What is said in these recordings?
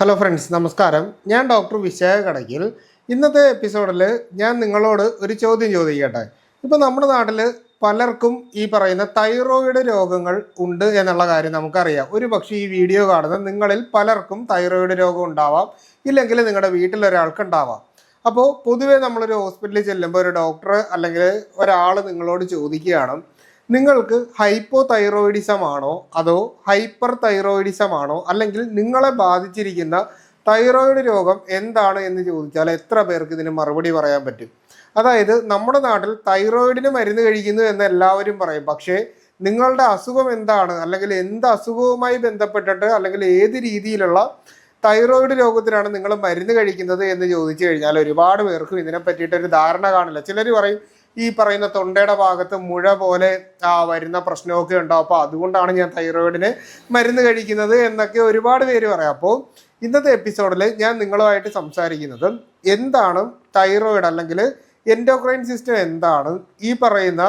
Hello friends നമസ്കാരം. ഞാൻ doctor Vishakha Kadakkal. ഇന്നത്തെ എപ്പിസോഡിൽ ഞാൻ നിങ്ങളോട് ഒരു ചോദ്യം ചോദിക്കട്ടെ? ഇപ്പോൾ നമ്മുടെ നാട്ടിൽ പലർക്കും ഈ പറയുന്ന തൈറോയിഡ് രോഗങ്ങൾ ഉണ്ട് എന്നുള്ള കാര്യം നമുക്കറിയാം. ഒരു പക്ഷേ ഈ വീഡിയോ കാണുന്ന നിങ്ങളിൽ പലർക്കും തൈറോയിഡ് രോഗം ഉണ്ടാവാം. ഇല്ലെങ്കിൽ നിങ്ങളുടെ വീട്ടിലൊരാൾക്ക് ഉണ്ടാവാം. അപ്പോൾ പൊതുവേ നമ്മളൊരു ഹോസ്പിറ്റലിൽ ചെല്ലുമ്പോൾ ഒരു ഡോക്ടർ അല്ലെങ്കിൽ ഒരാൾ നിങ്ങളോട് ചോദിക്കുകയാണ്. നിങ്ങൾക്ക് ഹൈപ്പോ തൈറോയിഡിസം ആണോ അതോ ഹൈപ്പർ തൈറോയിഡിസം ആണോ അല്ലെങ്കിൽ നിങ്ങളെ ബാധിച്ചിരിക്കുന്ന തൈറോയിഡ് രോഗം എന്താണ് എന്ന് ചോദിച്ചാൽ എത്ര പേർക്ക് ഇതിന് മറുപടി പറയാൻ പറ്റും? അതായത് നമ്മുടെ നാട്ടിൽ തൈറോയിഡിന് മരുന്ന് കഴിക്കുന്നു എന്ന് എല്ലാവരും പറയും. പക്ഷേ നിങ്ങളുടെ അസുഖം എന്താണ്? അല്ലെങ്കിൽ എന്ത് അസുഖവുമായി ബന്ധപ്പെട്ടിട്ട് അല്ലെങ്കിൽ ഏത് രീതിയിലുള്ള തൈറോയിഡ് രോഗത്തിനാണ് നിങ്ങൾ മരുന്ന് കഴിക്കുന്നത് എന്ന് ചോദിച്ചു കഴിഞ്ഞാൽ ഒരുപാട് പേർക്കും ഇതിനെ പറ്റിയിട്ട് ഒരു ധാരണ കാണില്ല. ചിലർ പറയും ഈ പറയുന്ന തൊണ്ടയുടെ ഭാഗത്ത് മുഴ പോലെ ആ, വരുന്ന പ്രശ്നമൊക്കെ ഉണ്ടാവും. അപ്പോൾ അതുകൊണ്ടാണ് ഞാൻ തൈറോയിഡിന് മരുന്ന് കഴിക്കുന്നത് എന്നൊക്കെ ഒരുപാട് പേര് പറയാം. അപ്പോൾ ഇന്നത്തെ എപ്പിസോഡിൽ ഞാൻ നിങ്ങളുമായിട്ട് സംസാരിക്കുന്നത് എന്താണ് തൈറോയിഡ് അല്ലെങ്കിൽ എൻഡോക്രൈൻ സിസ്റ്റം എന്താണ്? ഈ പറയുന്ന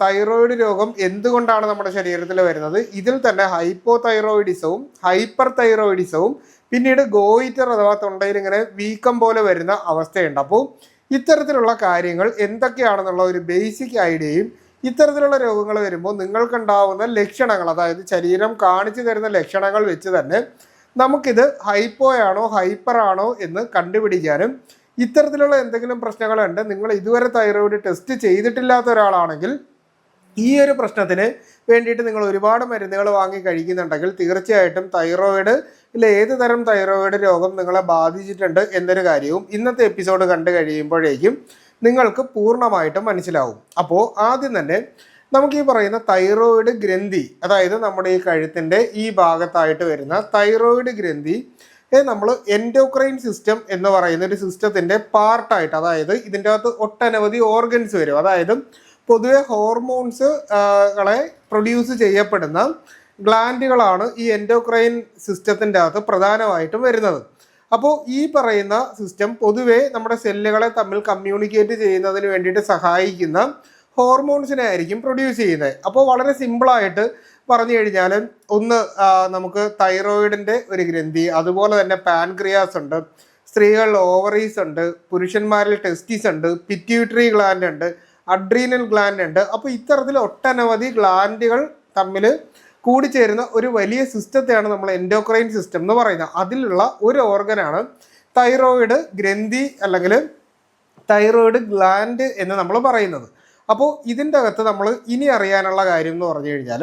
തൈറോയിഡ് രോഗം എന്തുകൊണ്ടാണ് നമ്മുടെ ശരീരത്തിൽ വരുന്നത്? ഇതിൽ തന്നെ ഹൈപ്പോ തൈറോയിഡിസവും ഹൈപ്പർ തൈറോയിഡിസവും പിന്നീട് ഗോയിറ്റർ അഥവാ തൊണ്ടയിൽ ഇങ്ങനെ വീക്കം പോലെ വരുന്ന അവസ്ഥയുണ്ട്. അപ്പോൾ ഇത്തരത്തിലുള്ള കാര്യങ്ങൾ എന്തൊക്കെയാണെന്നുള്ള ഒരു ബേസിക് ഐഡിയയും ഇത്തരത്തിലുള്ള രോഗങ്ങൾ വരുമ്പോൾ നിങ്ങൾക്കുണ്ടാവുന്ന ലക്ഷണങ്ങൾ അതായത് ശരീരം കാണിച്ചു തരുന്ന ലക്ഷണങ്ങൾ വെച്ച് തന്നെ നമുക്കിത് ഹൈപ്പോയാണോ ഹൈപ്പർ ആണോ എന്ന് കണ്ടുപിടിക്കാനും ഇത്തരത്തിലുള്ള എന്തെങ്കിലും പ്രശ്നങ്ങളുണ്ട് നിങ്ങൾ ഇതുവരെ തൈറോയിഡ് ടെസ്റ്റ് ചെയ്തിട്ടില്ലാത്ത ഒരാളാണെങ്കിൽ ഈ ഒരു പ്രശ്നത്തിന് വേണ്ടിയിട്ട് നിങ്ങൾ ഒരുപാട് മരുന്നുകൾ വാങ്ങി കഴിക്കുന്നുണ്ടെങ്കിൽ തീർച്ചയായിട്ടും തൈറോയിഡ് ഇല്ല ഏത് തരം തൈറോയിഡ് രോഗം നിങ്ങളെ ബാധിച്ചിട്ടുണ്ട് എന്നൊരു കാര്യവും ഇന്നത്തെ എപ്പിസോഡ് കണ്ടു കഴിയുമ്പോഴേക്കും നിങ്ങൾക്ക് പൂർണമായിട്ടും മനസ്സിലാവും. അപ്പോൾ ആദ്യം തന്നെ നമുക്ക് ഈ പറയുന്ന തൈറോയിഡ് ഗ്രന്ഥി അതായത് നമ്മുടെ ഈ കഴുത്തിന്റെ ഈ ഭാഗത്തായിട്ട് വരുന്ന തൈറോയിഡ് ഗ്രന്ഥി നമ്മൾ എൻഡോക്രൈൻ സിസ്റ്റം എന്ന് പറയുന്ന ഒരു സിസ്റ്റത്തിന്റെ പാർട്ടായിട്ട് അതായത് ഇതിന്റെ അകത്ത് ഒട്ടനവധി ഓർഗൻസ് വരും. അതായത് പൊതുവെ ഹോർമോൺസ് കളെ പ്രൊഡ്യൂസ് ചെയ്യപ്പെടുന്ന ഗ്ലാൻഡുകളാണ് ഈ എൻഡോക്രൈൻ സിസ്റ്റത്തിന്റെ അകത്ത് പ്രധാനമായിട്ടും വരുന്നത്. അപ്പോൾ ഈ പറയുന്ന സിസ്റ്റം പൊതുവെ നമ്മുടെ സെല്ലുകളെ തമ്മിൽ കമ്മ്യൂണിക്കേറ്റ് ചെയ്യുന്നതിന് വേണ്ടിയിട്ട് സഹായിക്കുന്ന ഹോർമോൺസിനെ ആയിരിക്കും പ്രൊഡ്യൂസ് ചെയ്യുന്നത്. അപ്പോൾ വളരെ സിമ്പിളായിട്ട് പറഞ്ഞു കഴിഞ്ഞാൽ ഒന്ന് നമുക്ക് തൈറോയിഡിന്റെ ഒരു ഗ്രന്ഥി അതുപോലെ തന്നെ പാൻക്രിയാസ് ഉണ്ട് സ്ത്രീകളിൽ ഓവറീസ് ഉണ്ട് പുരുഷന്മാരിൽ ടെസ്റ്റിസ് ഉണ്ട് പിറ്റ്യൂട്ടറി ഗ്ലാൻഡ് ഉണ്ട് അഡ്രീനൽ ഗ്ലാൻഡ് ഉണ്ട്. അപ്പോൾ ഇത്തരത്തിൽ ഒട്ടനവധി ഗ്ലാൻഡുകൾ തമ്മിൽ കൂടിച്ചേരുന്ന ഒരു വലിയ സിസ്റ്റത്തെയാണ് നമ്മൾ എൻഡോക്രൈൻ സിസ്റ്റം എന്ന് പറയുന്നത്. അതിലുള്ള ഒരു ഓർഗനാണ് തൈറോയിഡ് ഗ്രന്ഥി അല്ലെങ്കിൽ തൈറോയിഡ് ഗ്ലാൻഡ് എന്ന് നമ്മൾ പറയുന്നത്. അപ്പോൾ ഇതിന്റെ അകത്ത് നമ്മൾ ഇനി അറിയാനുള്ള കാര്യം എന്ന് പറഞ്ഞു കഴിഞ്ഞാൽ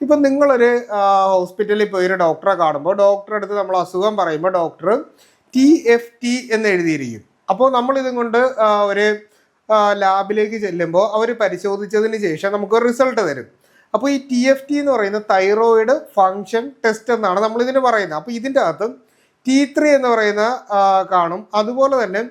ഇപ്പം നിങ്ങളൊരു ഹോസ്പിറ്റലിൽ പോയി ഒരു ഡോക്ടറെ കാണുമ്പോൾ ഡോക്ടറെ അടുത്ത് നമ്മൾ അസുഖം പറയുമ്പോൾ ഡോക്ടർ ടി എഫ് ടി എന്ന് എഴുതിയിരിക്കും. അപ്പോൾ നമ്മളിതും കൊണ്ട് ഒരു ലാബിലേക്ക് ചെല്ലുമ്പോൾ അവർ പരിശോധിച്ചതിന് ശേഷം നമുക്ക് റിസൾട്ട് തരും. അപ്പോൾ ഈ ടി എഫ് ടി എന്ന് പറയുന്ന തൈറോയിഡ് ഫങ്ഷൻ ടെസ്റ്റ് എന്നാണ് നമ്മൾ ഇതിന് പറയുന്നത്. അപ്പോൾ ഇതിന്റെ അകത്ത് ടി ത്രീ എന്ന് പറയുന്ന കാണും. അതുപോലെ തന്നെ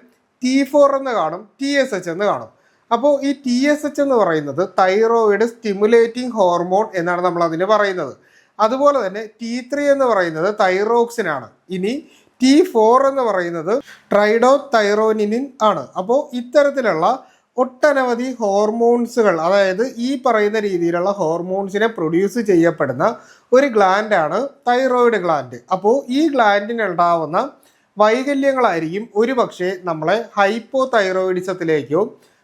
ടി ഫോർ എന്ന് കാണും. ടി എസ് എച്ച് എന്ന് കാണും. അപ്പോൾ ഈ ടി എസ് എച്ച് എന്ന് പറയുന്നത് തൈറോയിഡ് സ്റ്റിമുലേറ്റിംഗ് ഹോർമോൺ എന്നാണ് നമ്മൾ അതിന് പറയുന്നത്. അതുപോലെ തന്നെ ടി ത്രീ എന്ന് പറയുന്നത് തൈറോക്സിനാണ് ഇനി ടി ഫോർ എന്ന് പറയുന്നത് ട്രൈഡോ തൈറോനിനിൻ ആണ്. അപ്പോൾ ഇത്തരത്തിലുള്ള ഒട്ടനവധി ഹോർമോൺസുകൾ അതായത് ഈ പറയുന്ന രീതിയിലുള്ള ഹോർമോൺസിനെ പ്രൊഡ്യൂസ് ചെയ്യപ്പെടുന്ന ഒരു ഗ്ലാൻഡാണ് തൈറോയിഡ് ഗ്ലാൻഡ് അപ്പോൾ ഈ ഗ്ലാൻഡിനുണ്ടാവുന്ന വൈകല്യങ്ങളായിരിക്കും ഒരു പക്ഷേ നമ്മളെ ഹൈപ്പോ തൈറോയിഡിസത്തിലേക്കോ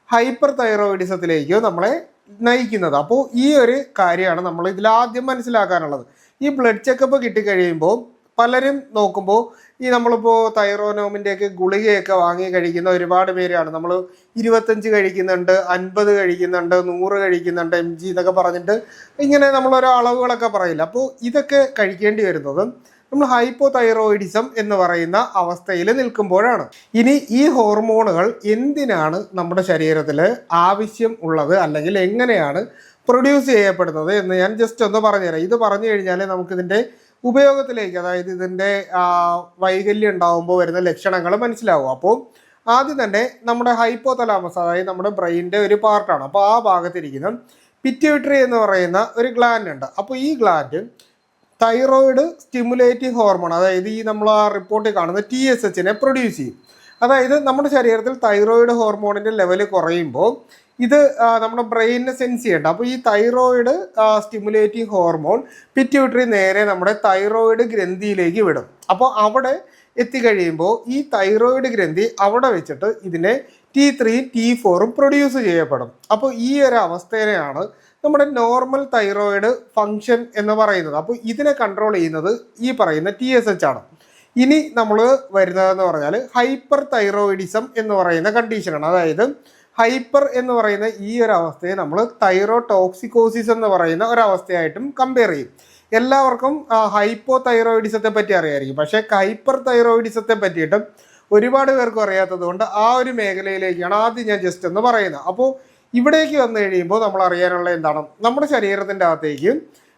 ഹൈപ്പർ തൈറോയിഡിസത്തിലേക്കോ നമ്മളെ നയിക്കുന്നത്. അപ്പോൾ ഈ ഒരു കാര്യമാണ് നമ്മൾ ഇതിൽ ആദ്യം മനസ്സിലാക്കാനുള്ളത്. ഈ ബ്ലഡ് ചെക്കപ്പ് കിട്ടിക്കഴിയുമ്പോൾ പലരും നോക്കുമ്പോൾ ഈ നമ്മളിപ്പോൾ തൈറോനോമിന്റെയൊക്കെ ഗുളികയൊക്കെ വാങ്ങി കഴിക്കുന്ന ഒരുപാട് പേരാണ്. നമ്മൾ ഇരുപത്തഞ്ച് കഴിക്കുന്നുണ്ട് അൻപത് കഴിക്കുന്നുണ്ട് നൂറ് കഴിക്കുന്നുണ്ട് എം ജി എന്നൊക്കെ പറഞ്ഞിട്ട് ഇങ്ങനെ നമ്മൾ ഓരോ അളവുകളൊക്കെ പറയില്ല. അപ്പോൾ ഇതൊക്കെ കഴിക്കേണ്ടി വരുന്നത് നമ്മൾ ഹൈപ്പോ തൈറോയിഡിസം എന്ന് പറയുന്ന അവസ്ഥയിൽ നിൽക്കുമ്പോഴാണ്. ഇനി ഈ ഹോർമോണുകൾ എന്തിനാണ് നമ്മുടെ ശരീരത്തിൽ ആവശ്യം ഉള്ളത് അല്ലെങ്കിൽ എങ്ങനെയാണ് പ്രൊഡ്യൂസ് ചെയ്യപ്പെടുന്നത് എന്ന് ഞാൻ ജസ്റ്റ് ഒന്ന് പറഞ്ഞുതരാം. ഇത് പറഞ്ഞു കഴിഞ്ഞാൽ നമുക്കിതിന്റെ ഉപയോഗത്തിലേക്ക് അതായത് ഇതിന്റെ വൈകല്യം ഉണ്ടാകുമ്പോൾ വരുന്ന ലക്ഷണങ്ങൾ മനസ്സിലാവും. അപ്പോൾ ആദ്യം തന്നെ നമ്മുടെ ഹൈപ്പോ തലാമസ് അതായത് നമ്മുടെ ബ്രെയിനിന്റെ ഒരു പാർട്ടാണ് അപ്പോൾ ആ ഭാഗത്തിരിക്കുന്ന പിറ്റ്യൂട്ടറി എന്ന് പറയുന്ന ഒരു ഗ്ലാൻഡ് ഉണ്ട്. അപ്പോൾ ഈ ഗ്ലാൻഡ് തൈറോയിഡ് സ്റ്റിമുലേറ്റിംഗ് ഹോർമോൺ അതായത് ഈ നമ്മൾ ആ റിപ്പോർട്ടിൽ കാണുന്ന ടി എസ് എച്ചിനെ പ്രൊഡ്യൂസ് ചെയ്യും. അതായത് നമ്മുടെ ശരീരത്തിൽ തൈറോയിഡ് ഹോർമോണിന്റെ ലെവൽ കുറയുമ്പോൾ ഇത് നമ്മുടെ ബ്രെയിനിനെ സെൻസ് ചെയ്യേണ്ട. അപ്പോൾ ഈ തൈറോയിഡ് സ്റ്റിമുലേറ്റിംഗ് ഹോർമോൺ പിറ്റ്യൂട്ടറി നേരെ നമ്മുടെ തൈറോയിഡ് ഗ്രന്ഥിയിലേക്ക് വിടും. അപ്പോൾ അവിടെ എത്തിക്കഴിയുമ്പോൾ ഈ തൈറോയിഡ് ഗ്രന്ഥി അവിടെ വെച്ചിട്ട് ഇതിനെ ടി ത്രീ ടി ഫോറും പ്രൊഡ്യൂസ് ചെയ്യപ്പെടും. അപ്പോൾ ഈ ഒരു അവസ്ഥേനെയാണ് നമ്മുടെ നോർമൽ തൈറോയിഡ് ഫങ്ഷൻ എന്ന് പറയുന്നത്. അപ്പോൾ ഇതിനെ കൺട്രോൾ ചെയ്യുന്നത് ഈ പറയുന്ന ടി എസ് എച്ച് ആണ്. ഇനി നമ്മൾ വരുന്നതെന്ന് പറഞ്ഞാൽ ഹൈപ്പർ തൈറോയിഡിസം എന്ന് പറയുന്ന കണ്ടീഷനാണ് അതായത് ഹൈപ്പർ എന്ന് പറയുന്ന ഈ ഒരു അവസ്ഥയെ നമ്മൾ തൈറോ ടോക്സിക്കോസിസ് എന്ന് പറയുന്ന ഒരവസ്ഥയായിട്ടും കമ്പയർ ചെയ്യും. എല്ലാവർക്കും ഹൈപ്പോ തൈറോയിഡിസത്തെ പറ്റി അറിയായിരിക്കും. പക്ഷേ ഹൈപ്പർ തൈറോയിഡിസത്തെ പറ്റിയിട്ടും ഒരുപാട് പേർക്കും അറിയാത്തത് കൊണ്ട് ആ ഒരു മേഖലയിലേക്കാണ് ആദ്യം ഞാൻ ജസ്റ്റ് എന്ന് പറയുന്നത്. അപ്പോൾ ഇവിടേക്ക് വന്നു കഴിയുമ്പോൾ നമ്മൾ അറിയാനുള്ള എന്താണ്? നമ്മുടെ ശരീരത്തിന്റെ അകത്തേക്ക്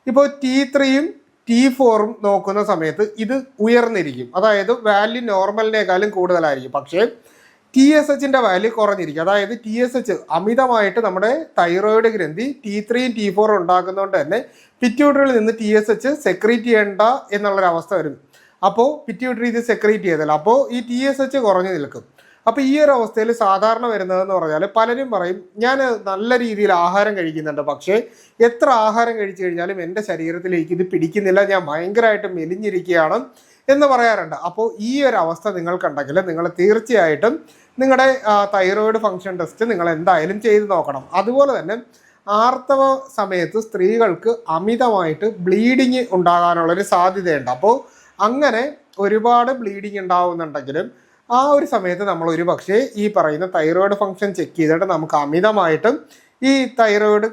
ഇപ്പോൾ ടി ത്രീയും ടി ഫോറും നോക്കുന്ന സമയത്ത് ഇത് ഉയർന്നിരിക്കും. അതായത് വാല്യൂ നോർമലിനേക്കാളും കൂടുതലായിരിക്കും. പക്ഷേ ടി എസ് എച്ചിന്റെ വാല്യൂ കുറഞ്ഞിരിക്കും. അതായത് ടി എസ് എച്ച് അമിതമായിട്ട് നമ്മുടെ തൈറോയിഡ് ഗ്രന്ഥി ടി ത്രീയും ടി ഫോറും ഉണ്ടാക്കുന്നതുകൊണ്ട് തന്നെ പിറ്റ്യൂട്ടറിയിൽ നിന്ന് ടി എസ് എച്ച് സെക്രീറ്റ് ചെയ്യേണ്ട എന്നുള്ളൊരവസ്ഥ വരും. അപ്പോൾ പിറ്റ്യൂട്ടറി ഇത് സെക്രീറ്റ് ചെയ്തല്ല അപ്പോൾ ഈ ടി എസ് എച്ച് കുറഞ്ഞു നിൽക്കും. അപ്പോൾ ഈ ഒരു അവസ്ഥയിൽ സാധാരണ വരുന്നതെന്ന് പറഞ്ഞാൽ പലരും പറയും ഞാൻ നല്ല രീതിയിൽ ആഹാരം കഴിക്കുന്നുണ്ട്. പക്ഷേ എത്ര ആഹാരം കഴിച്ചു കഴിഞ്ഞാലും എന്റെ ശരീരത്തിലേക്ക് ഇത് പിടിക്കുന്നില്ല. ഞാൻ ഭയങ്കരമായിട്ട് മെലിഞ്ഞിരിക്കുകയാണ്. എന്ന് പറയാറുണ്ട്. അപ്പോൾ ഈ ഒരു അവസ്ഥ നിങ്ങൾക്കുണ്ടെങ്കിൽ നിങ്ങൾ തീർച്ചയായിട്ടും നിങ്ങളുടെ തൈറോയിഡ് ഫങ്ഷൻ ടെസ്റ്റ് നിങ്ങൾ എന്തായാലും ചെയ്ത് നോക്കണം. അതുപോലെ തന്നെ ആർത്തവ സമയത്ത് സ്ത്രീകൾക്ക് അമിതമായിട്ട് ബ്ലീഡിങ് ഉണ്ടാകാനുള്ളൊരു സാധ്യതയുണ്ട്. അപ്പോൾ അങ്ങനെ ഒരുപാട് ബ്ലീഡിങ് ഉണ്ടാവുന്നുണ്ടെങ്കിലും ആ ഒരു സമയത്ത് നമ്മൾ ഒരു പക്ഷേ ഈ പറയുന്ന തൈറോയിഡ് ഫങ്ഷൻ ചെക്ക് ചെയ്തിട്ട് നമുക്ക് അമിതമായിട്ടും ഈ തൈറോയിഡ്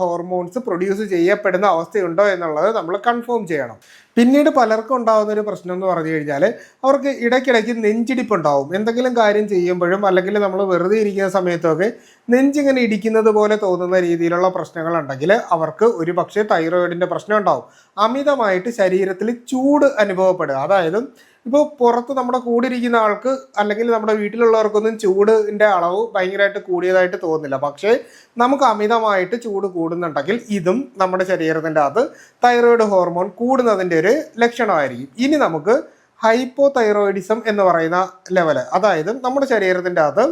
ഹോർമോൺസ് പ്രൊഡ്യൂസ് ചെയ്യപ്പെടുന്ന അവസ്ഥയുണ്ടോ എന്നുള്ളത് നമ്മൾ കൺഫേം ചെയ്യണം. പിന്നീട് പലർക്കും ഉണ്ടാകുന്ന ഒരു പ്രശ്നം എന്ന് പറഞ്ഞു കഴിഞ്ഞാൽ അവർക്ക് ഇടയ്ക്കിടയ്ക്ക് നെഞ്ചിടിപ്പ് ഉണ്ടാവും എന്തെങ്കിലും കാര്യം ചെയ്യുമ്പോഴും അല്ലെങ്കിൽ നമ്മൾ വെറുതെ ഇരിക്കുന്ന സമയത്തൊക്കെ നെഞ്ചിങ്ങനെ ഇടിക്കുന്നത് പോലെ തോന്നുന്ന രീതിയിലുള്ള പ്രശ്നങ്ങൾ ഉണ്ടെങ്കിൽ അവർക്ക് ഒരു പക്ഷേ തൈറോയിഡിന്റെ പ്രശ്നം ഉണ്ടാവും. അമിതമായിട്ട് ശരീരത്തിൽ ചൂട് അനുഭവപ്പെടുക. അതായത് ഇപ്പോൾ പുറത്ത് നമ്മുടെ കൂടിയിരിക്കുന്ന ആൾക്ക് അല്ലെങ്കിൽ നമ്മുടെ വീട്ടിലുള്ളവർക്കൊന്നും ചൂടിന്റെ അളവ് ഭയങ്കരമായിട്ട് കൂടിയതായിട്ട് തോന്നില്ല പക്ഷേ നമുക്ക് അമിതമായിട്ട് ചൂട് കൂടുന്നുണ്ടെങ്കിൽ ഇതും നമ്മുടെ ശരീരത്തിന്റെ അത് തൈറോയിഡ് ഹോർമോൺ കൂടുന്നതിന്റെ ഒരു ലക്ഷണമായിരിക്കും. ഇനി നമുക്ക് ഹൈപ്പോ തൈറോയിഡിസം എന്ന് പറയുന്ന ലെവൽ അതായത് നമ്മുടെ ശരീരത്തിന്റെ അകത്ത്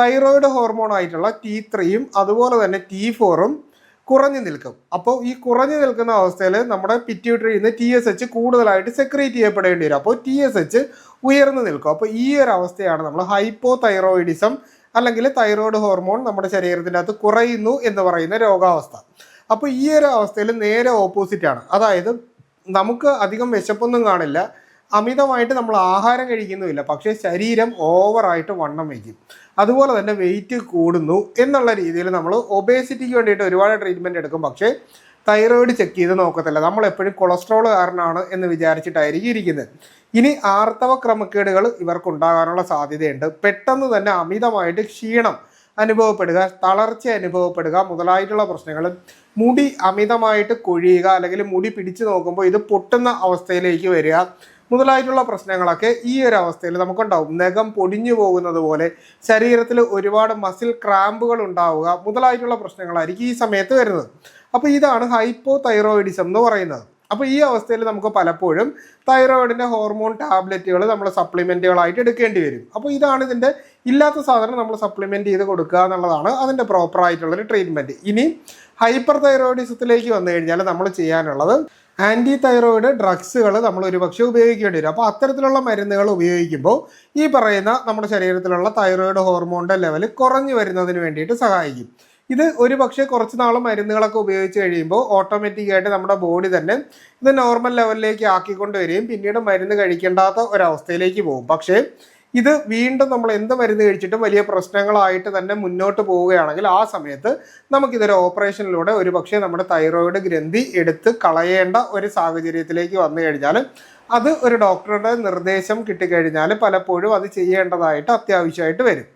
തൈറോയിഡ് ഹോർമോൺ ആയിട്ടുള്ള ടി ത്രീയും അതുപോലെ തന്നെ ടി ഫോറും കുറഞ്ഞു നിൽക്കും. അപ്പോൾ ഈ കുറഞ്ഞു നിൽക്കുന്ന അവസ്ഥയിൽ നമ്മുടെ പിറ്റ്യൂട്ടറിയിൽ നിന്ന് ടി എസ് എച്ച് കൂടുതലായിട്ട് സെക്രീറ്റ് ചെയ്യപ്പെടേണ്ടി വരും. അപ്പോൾ ടി എസ് എച്ച് ഉയർന്നു നിൽക്കും. അപ്പോൾ ഈ ഒരു അവസ്ഥയാണ് നമ്മൾ ഹൈപ്പോ തൈറോയിഡിസം അല്ലെങ്കിൽ തൈറോയിഡ് ഹോർമോൺ നമ്മുടെ ശരീരത്തിന്റെ അകത്ത് കുറയുന്നു എന്ന് പറയുന്ന രോഗാവസ്ഥ. അപ്പോൾ ഈ ഒരു അവസ്ഥയിൽ നേരെ ഓപ്പോസിറ്റ് ആണ്. അതായത് നമുക്ക് അധികം വിശപ്പൊന്നും കാണില്ല. അമിതമായിട്ട് നമ്മൾ ആഹാരം കഴിക്കുന്നുമില്ല. പക്ഷേ ശരീരം ഓവറായിട്ട് വണ്ണം വയ്ക്കും. അതുപോലെ തന്നെ വെയിറ്റ് കൂടുന്നു എന്നുള്ള രീതിയിൽ നമ്മൾ ഒബേസിറ്റിക്ക് വേണ്ടിയിട്ട് ഒരുപാട് ട്രീറ്റ്മെന്റ് എടുക്കും. പക്ഷേ തൈറോയിഡ് ചെക്ക് ചെയ്ത് നോക്കത്തില്ല. നമ്മൾ എപ്പോഴും കൊളസ്ട്രോൾ കാരണമാണ് എന്ന് വിചാരിച്ചിട്ടായിരിക്കും ഇരിക്കുന്നത്. ഇനി ആർത്തവ ക്രമക്കേടുകൾ ഇവർക്കുണ്ടാകാനുള്ള സാധ്യതയുണ്ട്. പെട്ടെന്ന് തന്നെ അമിതമായിട്ട് ക്ഷീണം അനുഭവപ്പെടുക തളർച്ച അനുഭവപ്പെടുക മുതലായിട്ടുള്ള പ്രശ്നങ്ങൾ മുടി അമിതമായിട്ട് കൊഴിയുക അല്ലെങ്കിൽ മുടി പിടിച്ചു നോക്കുമ്പോൾ ഇത് പൊട്ടുന്ന അവസ്ഥയിലേക്ക് വരിക മുതലായിട്ടുള്ള പ്രശ്നങ്ങളൊക്കെ ഈ ഒരു അവസ്ഥയിൽ നമുക്കുണ്ടാവും. നഖം പൊടിഞ്ഞു പോകുന്നത് പോലെ ശരീരത്തിൽ ഒരുപാട് മസിൽ ക്രാമ്പുകൾ ഉണ്ടാവുക മുതലായിട്ടുള്ള പ്രശ്നങ്ങളായിരിക്കും ഈ സമയത്ത് വരുന്നത്. അപ്പോൾ ഇതാണ് ഹൈപ്പോ തൈറോയിഡിസം എന്ന് പറയുന്നത്. അപ്പോൾ ഈ അവസ്ഥയിൽ നമുക്ക് പലപ്പോഴും തൈറോയിഡിന്റെ ഹോർമോൺ ടാബ്ലറ്റുകൾ നമ്മൾ സപ്ലിമെന്റുകളായിട്ട് എടുക്കേണ്ടി വരും. അപ്പോൾ ഇതാണ് ഇതിന്റെ ഇല്ലാത്ത സാധനം നമ്മൾ സപ്ലിമെന്റ് ചെയ്ത് കൊടുക്കുക എന്നുള്ളതാണ് അതിന്റെ അതിന്റെ പ്രോപ്പറായിട്ടുള്ളൊരു ട്രീറ്റ്മെന്റ് ഇനി ഹൈപ്പർ തൈറോയിഡിസത്തിലേക്ക് വന്നു കഴിഞ്ഞാൽ നമ്മൾ ചെയ്യാനുള്ളത് ആന്റി തൈറോയിഡ് ഡ്രഗ്സുകൾ നമ്മൾ ഒരുപക്ഷെ ഉപയോഗിക്കേണ്ടി വരും. അപ്പോൾ അത്തരത്തിലുള്ള മരുന്നുകൾ ഉപയോഗിക്കുമ്പോൾ ഈ പറയുന്ന നമ്മുടെ ശരീരത്തിലുള്ള തൈറോയിഡ് ഹോർമോണിന്റെ ലെവൽ കുറഞ്ഞു വരുന്നതിന് വേണ്ടിയിട്ട് സഹായിക്കും. ഇത് ഒരു പക്ഷേ കുറച്ച് നാൾ മരുന്നുകളൊക്കെ ഉപയോഗിച്ച് കഴിയുമ്പോൾ ഓട്ടോമാറ്റിക്കായിട്ട് നമ്മുടെ ബോഡി തന്നെ ഇത് നോർമൽ ലെവലിലേക്ക് ആക്കിക്കൊണ്ട് വരികയും പിന്നീട് മരുന്ന് കഴിക്കേണ്ടാത്ത ഒരവസ്ഥയിലേക്ക് പോകും. പക്ഷേ ഇത് വീണ്ടും നമ്മൾ എന്ത് മരുന്ന് കഴിച്ചിട്ടും വലിയ പ്രശ്നങ്ങളായിട്ട് തന്നെ മുന്നോട്ട് പോവുകയാണെങ്കിൽ ആ സമയത്ത് നമുക്കിതൊരു ഓപ്പറേഷനിലൂടെ ഒരു പക്ഷേ നമ്മുടെ തൈറോയിഡ് ഗ്രന്ഥി എടുത്ത് കളയേണ്ട ഒരു സാഹചര്യത്തിലേക്ക് വന്നു കഴിഞ്ഞാൽ അത് ഒരു ഡോക്ടറുടെ നിർദ്ദേശം കിട്ടിക്കഴിഞ്ഞാൽ പലപ്പോഴും അത് ചെയ്യേണ്ടതായിട്ട് അത്യാവശ്യമായിട്ട് വരും.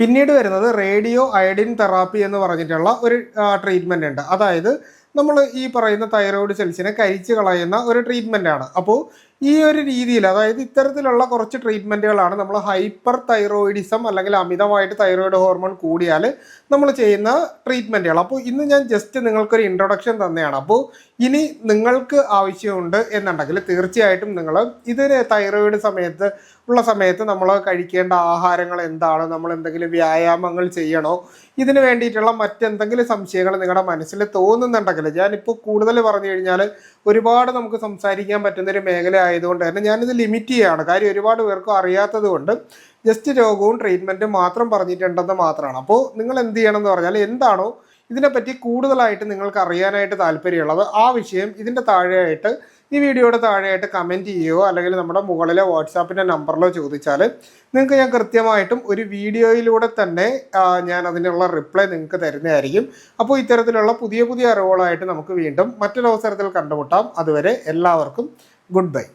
പിന്നീട് വരുന്നത് റേഡിയോ അയഡിൻ തെറാപ്പി എന്ന് പറഞ്ഞിട്ടുള്ള ഒരു ട്രീറ്റ്മെന്റ് ഉണ്ട്. അതായത് നമ്മൾ ഈ പറയുന്ന തൈറോയിഡ് സെൽസിനെ കരിച്ചു കളയുന്ന ഒരു ട്രീറ്റ്മെന്റ് ആണ്. അപ്പോൾ ഈ ഒരു രീതിയിൽ അതായത് ഇത്തരത്തിലുള്ള കുറച്ച് ട്രീറ്റ്മെന്റുകളാണ് നമ്മൾ ഹൈപ്പർ തൈറോയിഡിസം അല്ലെങ്കിൽ അമിതമായിട്ട് തൈറോയിഡ് ഹോർമോൺ കൂടിയാൽ നമ്മൾ ചെയ്യുന്ന ട്രീറ്റ്മെന്റുകൾ അപ്പോൾ ഇന്ന് ഞാൻ ജസ്റ്റ് നിങ്ങൾക്കൊരു ഇൻട്രൊഡക്ഷൻ തന്നെയാണ്. അപ്പോൾ ഇനി നിങ്ങൾക്ക് ആവശ്യമുണ്ട് എന്നുണ്ടെങ്കിൽ തീർച്ചയായിട്ടും നിങ്ങൾ ഇതിന് തൈറോയിഡ് സമയത്ത് ഉള്ള സമയത്ത് നമ്മൾ കഴിക്കേണ്ട ആഹാരങ്ങൾ എന്താണ് നമ്മൾ എന്തെങ്കിലും വ്യായാമങ്ങൾ ചെയ്യണോ ഇതിന് വേണ്ടിയിട്ടുള്ള മറ്റെന്തെങ്കിലും സംശയങ്ങൾ നിങ്ങളുടെ മനസ്സിൽ തോന്നുന്നുണ്ടെങ്കിൽ ഞാനിപ്പോൾ കൂടുതൽ പറഞ്ഞു കഴിഞ്ഞാൽ ഒരുപാട് നമുക്ക് സംസാരിക്കാൻ പറ്റുന്നൊരു മേഖല ആയതുകൊണ്ട് തന്നെ ഞാനിത് ലിമിറ്റ് ചെയ്യുകയാണ് കാര്യം ഒരുപാട് പേർക്കും അറിയാത്തത് കൊണ്ട് ജസ്റ്റ് രോഗവും ട്രീറ്റ്മെന്റും മാത്രം പറഞ്ഞിട്ടുണ്ടെന്ന് മാത്രമാണ്. അപ്പോൾ നിങ്ങൾ എന്ത് ചെയ്യണം എന്ന് പറഞ്ഞാൽ എന്താണോ ഇതിനെപ്പറ്റി കൂടുതലായിട്ട് നിങ്ങൾക്ക് അറിയാനായിട്ട് താല്പര്യമുള്ളത് ആ വിഷയം ഇതിന്റെ താഴെയായിട്ട് ഈ വീഡിയോയുടെ താഴെയായിട്ട് കമന്റ് ചെയ്യുകയോ അല്ലെങ്കിൽ നമ്മുടെ മുകളിലെ വാട്സാപ്പിന്റെ നമ്പറിലോ ചോദിച്ചാൽ നിങ്ങൾക്ക് ഞാൻ കൃത്യമായിട്ടും ഒരു വീഡിയോയിലൂടെ തന്നെ ഞാൻ അതിനുള്ള റിപ്ലൈ നിങ്ങൾക്ക് തരുന്നതായിരിക്കും. അപ്പോൾ ഇത്തരത്തിലുള്ള പുതിയ പുതിയ അറിവുകളായിട്ട് നമുക്ക് വീണ്ടും മറ്റൊരവസരത്തിൽ കണ്ടുമുട്ടാം. അതുവരെ എല്ലാവർക്കും goodbye.